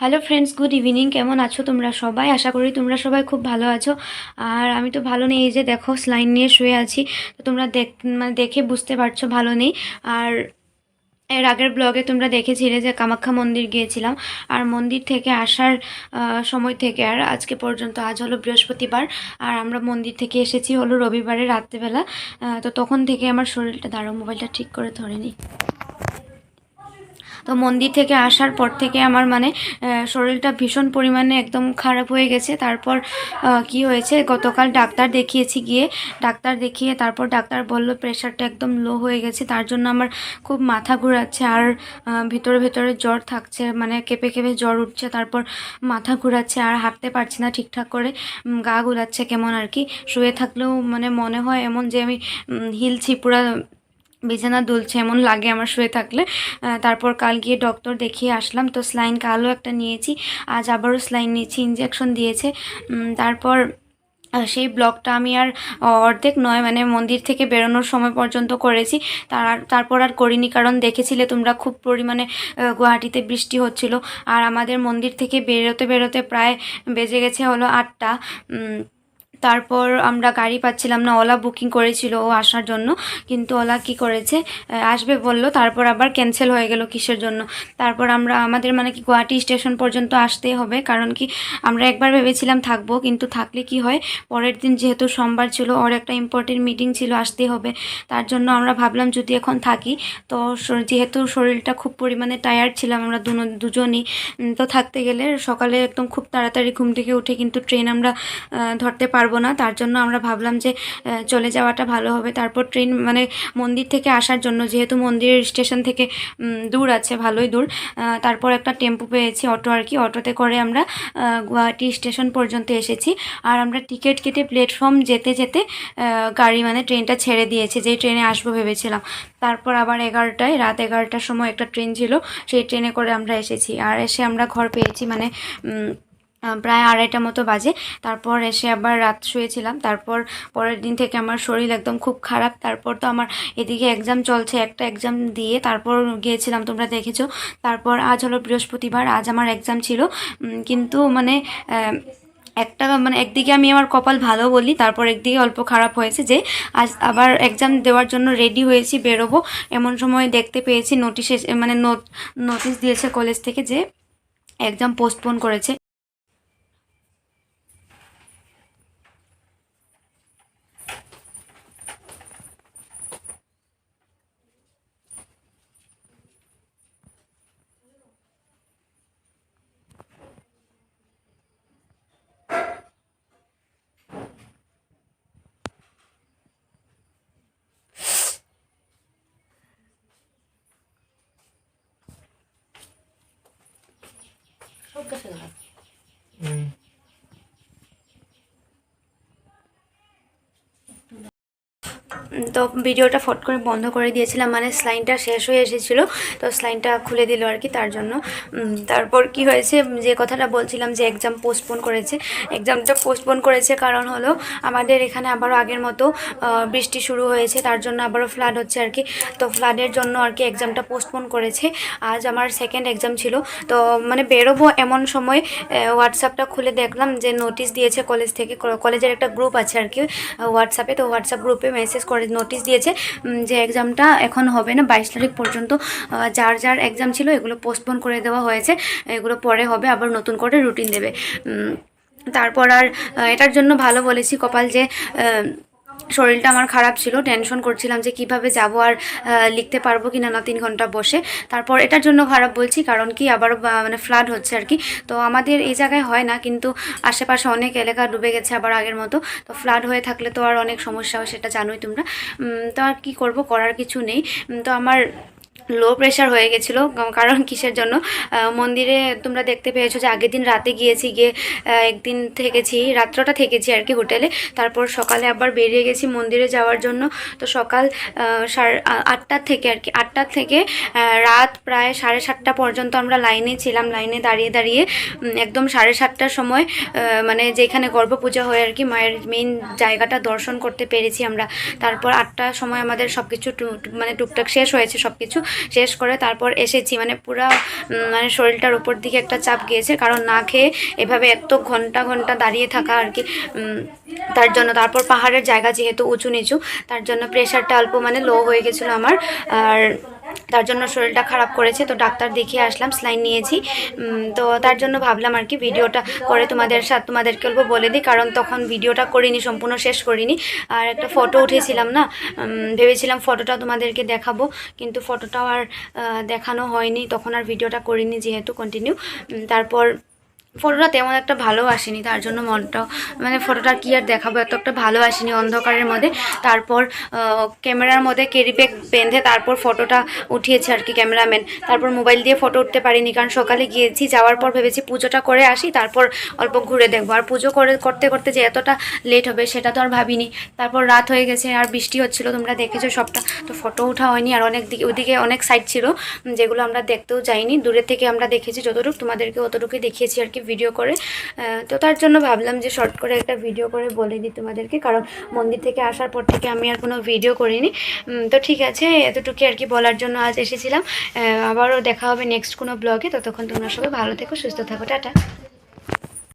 Hello friends good evening কেমন আছো তোমরা সবাই? আশা করি তোমরা সবাই খুব ভালো আছো। আর আমি তো ভালো নেই, এই যে দেখো স্লাইন নিয়ে শুয়ে আছি। তো তোমরা দেখ মানে দেখে বুঝতে পারছ ভালো নেই। আর এর আগের ব্লগে তোমরা দেখেছিলে যে কামাখ্যা মন্দির গিয়েছিলাম। আর মন্দির থেকে আসার সময় থেকে আর আজকে পর্যন্ত, আজ হলো বৃহস্পতিবার। আর আমরা মন্দির থেকে এসেছি হলো রবিবারে রাত্রেবেলা। তো তখন থেকে আমার শরীরটা দাঁড়ো মোবাইলটা ঠিক করে ধরে নিই। তো মন্দির থেকে আসার পর থেকে আমার মানে শরীরটা ভীষণ পরিমাণে একদম খারাপ হয়ে গেছে। তারপর কি হয়েছে, গতকাল ডাক্তার দেখিয়েছি গিয়ে, ডাক্তার দেখিয়ে তারপর ডাক্তার বলল প্রেশারটা একদম লো হয়ে গেছে। তার জন্য আমার খুব মাথা ঘোরাচ্ছে আর ভিতরে ভিতরে জ্বর থাকছে মানে কেঁপে কেঁপে জ্বর উঠছে। তারপর মাথা ঘোরাচ্ছে আর হাঁটতে পারছি না ঠিকঠাক করে। গা গুলাচ্ছে কেমন আর কি। শুয়ে থাকলেও মানে মনে হয় এমন যে আমি হিলছি, পুরা বিছানা দুলছে, এমন লাগে আমার শুয়ে থাকলে। তারপর কাল গিয়ে ডক্টর দেখিয়ে আসলাম। তো স্লাইন কালও একটা নিয়েছি, আজ আবারও স্লাইন নিয়েছি ইঞ্জেকশন দিয়েছে। তারপর সেই ব্লগটা আমি আর অর্ধেক নয় মানে মন্দির থেকে বেরোনোর সময় পর্যন্ত করেছি। তার, তারপর আর করিনি, কারণ দেখেছিলে তোমরা খুব পরিমাণে গুয়াহাটিতে বৃষ্টি হচ্ছিল। আর আমাদের মন্দির থেকে বেরোতে বেরোতে প্রায় বেজে গেছে হলো আটটা। তারপর আমরা গাড়ি পাচ্ছিলাম না, ওলা বুকিং করেছিল ও আসার জন্য, কিন্তু ওলা কি করেছে? আসবে বলল, তারপর আবার ক্যান্সেল হয়ে গেল কিসের জন্য? তারপর আমরা, আমাদের মানে কি গুয়াহাটি স্টেশন পর্যন্ত আসতেই হবে, কারণ কি আমরা একবার ভেবেছিলাম থাকব, কিন্তু থাকলে কি হয়, পরের দিন যেহেতু সোমবার ছিল, ওর একটা ইম্পর্টেন্ট মিটিং ছিল আসতেই হবে। তার জন্য আমরা ভাবলাম, যদি এখন থাকি, তো যেহেতু শরীরটা খুব পরিমাণে টায়ার্ড ছিলাম, আমরা দুজনই তো থাকতে গেলে সকালে একদম খুব তাড়াতাড়ি ঘুম থেকে উঠে কিন্তু ট্রেন আমরা ধরতে পারব না। তার জন্য আমরা ভাবলাম যে চলে যাওয়াটা ভালো হবে। তারপর ট্রেন মানে মন্দির থেকে আসার জন্য, যেহেতু মন্দিরের স্টেশন থেকে দূর আছে, ভালোই দূর তারপর একটা টেম্পু পেয়েছি অটো আর কি। অটোতে করে আমরা গুয়াহাটি স্টেশন পর্যন্ত এসেছি। আর আমরা টিকিট কেটে প্ল্যাটফর্ম যেতে যেতে গাড়ি মানে ট্রেনটা ছেড়ে দিয়েছে। যেই ট্রেনে আসব ভেবেছিলাম। তারপর আবার এগারোটায়, রাত এগারোটার সময় একটা ট্রেন ছিল, সেই ট্রেনে করে আমরা এসেছি। আর এসে আমরা ঘর পেয়েছি মানে প্রায় আড়াইটা মতো বাজে। তারপর এসে আবার রাত শুয়েছিলাম। তারপর পরের দিন থেকে আমার শরীর একদম খুব খারাপ। তারপর তো আমার এদিকে এক্সাম চলছে, একটা এক্সাম দিয়ে তারপর গিয়েছিলাম, তোমরা দেখেছ। তারপর আজ হলো বৃহস্পতিবার, আজ আমার এক্সাম ছিল। কিন্তু মানে একটা মানে একদিকে আমি আমার কপাল ভালো বলি, তারপর একদিকে অল্প খারাপ হয়েছে যে, আজ আবার এক্সাম দেওয়ার জন্য রেডি হয়েছি, বেরোবো। এমন সময় দেখতে পেয়েছি নোটিশ মানে নোট নোটিশ দিয়েছে কলেজ থেকে যে এক্সাম পোস্টপোন করেছে। कसं घाल তো ভিডিওটা ফট করে বন্ধ করে দিয়েছিলাম মানে স্লাইনটা শেষ হয়ে এসেছিল, তো স্লাইনটা খুলে দিল আর কি তার জন্য। তারপর কি হয়েছে, যে কথাটা বলছিলাম যে এক্সাম পোস্টপোন করেছে এক্সামটা পোস্টপোন করেছে কারণ হলো আমাদের এখানে আবারও আগের মতো বৃষ্টি শুরু হয়েছে, তার জন্য আবারও ফ্লাড হচ্ছে আর কি। তো ফ্লাডের জন্য আর কি এক্সামটা পোস্টপোন করেছে। আজ আমার সেকেন্ড এক্সাম ছিল, তো মানে বেরোবো এমন সময় হোয়াটসঅ্যাপটা খুলে দেখলাম যে নোটিশ দিয়েছে কলেজ থেকে, কলেজের একটা গ্রুপ আছে আর কি হোয়াটসঅ্যাপে তো হোয়াটসঅ্যাপ গ্রুপে মেসেজ করে নোটিশ দিয়েছে যে এক্সামটা এখন হবে না, বাইশ তারিখ পর্যন্ত যার যার এক্সাম ছিল এগুলো পোস্টপোন করে দেওয়া হয়েছে, এগুলো পরে হবে, আবার নতুন করে রুটিন দেবে। তারপর আর এটার জন্য ভালো বলেছি কপাল যে শরীরটা আমার খারাপ ছিল টেনশন করছিলাম যে কীভাবে যাব আর লিখতে পারব কি না না তিন ঘণ্টা বসে। তারপর এটার জন্য খারাপ বলছি, কারণ কি আবার মানে ফ্লাড হচ্ছে আর কি। তো আমাদের এই জায়গায় হয় না, কিন্তু আশেপাশে অনেক এলাকা ডুবে গেছে আবার আগের মতো। তো ফ্লাড হয়ে থাকলে তো আর অনেক সমস্যা হয়, সেটা জানোই তোমরা। তো আর কী করব, করার কিছু নেই। তো আমার লো প্রেশার হয়ে গেছিল কারণ কিসের জন্য? মন্দিরে তোমরা দেখতে পেয়েছ যে আগের দিন রাতে গিয়েছি, গিয়ে একদিন থেকেছি, রাত্রটা থেকেছি আর কি হোটেলে। তারপর সকালে আবার বেরিয়ে গেছি মন্দিরে যাওয়ার জন্য। তো সকাল সাড়ে আটটার থেকে আর কি, আটটার থেকে রাত প্রায় সাড়ে সাতটা পর্যন্ত আমরা লাইনে ছিলাম, লাইনে দাঁড়িয়ে দাঁড়িয়ে একদম সাড়ে সাতটার সময় মানে যেখানে গর্ভ পূজা হয় আর কি, মায়ের মেইন জায়গাটা দর্শন করতে পেরেছি আমরা। তারপর আটটার সময় আমাদের সব কিছু মানে টুকটাক শেষ হয়েছে সব কিছু শেষ করে তারপর এসেছি। মানে পুরা মানে শরীরটার উপর দিকে একটা চাপ গিয়েছে, কারণ না খেয়ে এভাবে এত ঘণ্টা ঘণ্টা দাঁড়িয়ে থাকা আর কি তার জন্য। তারপর পাহাড়ের জায়গা যেহেতু উঁচু নিচু, তার জন্য প্রেশারটা অল্প মানে লো হয়ে গেছিল আমার। আর তার জন্য শরীরটা খারাপ করেছে, তো ডাক্তার দেখিয়ে আসলাম, স্লাইন নিয়েছি। তো তার জন্য ভাবলাম আর কি ভিডিওটা করে তোমাদের সাথে, তোমাদেরকে বলব, বলে দিই, কারণ তখন ভিডিওটা করিনি, সম্পূর্ণ শেষ করিনি। আর একটা ফটো উঠেছিলাম না? ভেবেছিলাম ফটোটা তোমাদেরকে দেখাবো, কিন্তু ফটোটাও আর দেখানো হয়নি, তখন আর ভিডিওটা করিনি যেহেতু কন্টিনিউ তারপর ফটোটা তেমন একটা ভালো আসেনি, তার জন্য মনটাও মানে ফটোটা কি আর দেখাবো, এত একটা ভালো আসেনি অন্ধকারের মধ্যে। তারপর ক্যামেরার মধ্যে ক্যারি ব্যাগ বেঁধে তারপর ফটোটা উঠিয়েছে আর কি ক্যামেরাম্যান। তারপর মোবাইল দিয়ে ফটো উঠতে পারিনি, কারণ সকালে গিয়েছি, যাওয়ার পর ভেবেছি পুজোটা করে আসি, তারপর অল্প ঘুরে দেখব। আর পুজো করে, করতে করতে যে এতটা লেট হবে, সেটা তো আর ভাবিনি। তারপর রাত হয়ে গেছে, আর বৃষ্টি হচ্ছিল, তোমরা দেখেছ সবটা। তো ফটো ওঠা হয়নি, আর অনেক দিকে, ওদিকে অনেক সাইড ছিল যেগুলো আমরা দেখতেও যাইনি। দূরের থেকে আমরা দেখেছি, যতটুকু তোমাদেরকে অতটুকুই দেখিয়েছি আর কি ভিডিও করে। তো তার জন্য ভাবলাম যে শর্ট করে একটা ভিডিও করে বলে দিই তোমাদেরকে, কারণ মন্দির থেকে আসার পর থেকে আমি আর কোনো ভিডিও করিনি। তো ঠিক আছে, এতটুকু আর কি বলার জন্য আজ এসেছিলাম। আবারও দেখা হবে নেক্সট কোনো ব্লগে ততক্ষণ তোমরা সবাই ভালো থেকো, সুস্থ থাকো, টাটা।